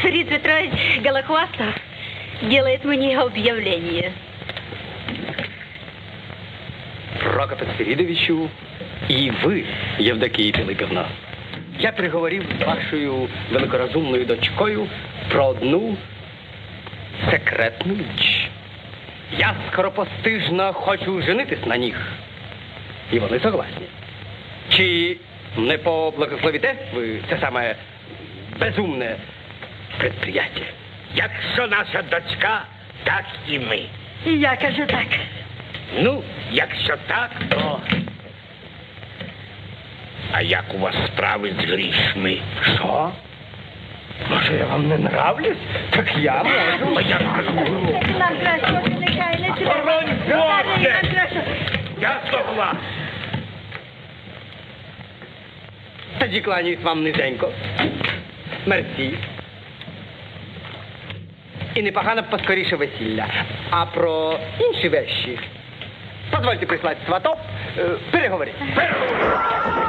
Фрид Петрович Голохвастов делает мне объявление. Прокопе Свирідовичу, і ви, Євдокія Пилипівна, я приговорив з вашою великорозумною дочкою про одну секретну річ. Я скоропостижно хочу женитись на них. І вони согласні. Чи не поблагословите ви це саме безумне предприятие? Якщо наша дочка, так і ми. И я кажу так. Ну, якщо так, то. А як у вас справи з грішми? Що? Може, я вам не нравлюсь? Так я можу. А я кажу, Нам краще, не. Боронь Боже! Я согласен. Тоді кланяюсь вам низенько. Мерсі. І непогано поскоріше весілля. А про інші вещі. Позвольте прислати сватов, переговорити. переговорити. Переговори.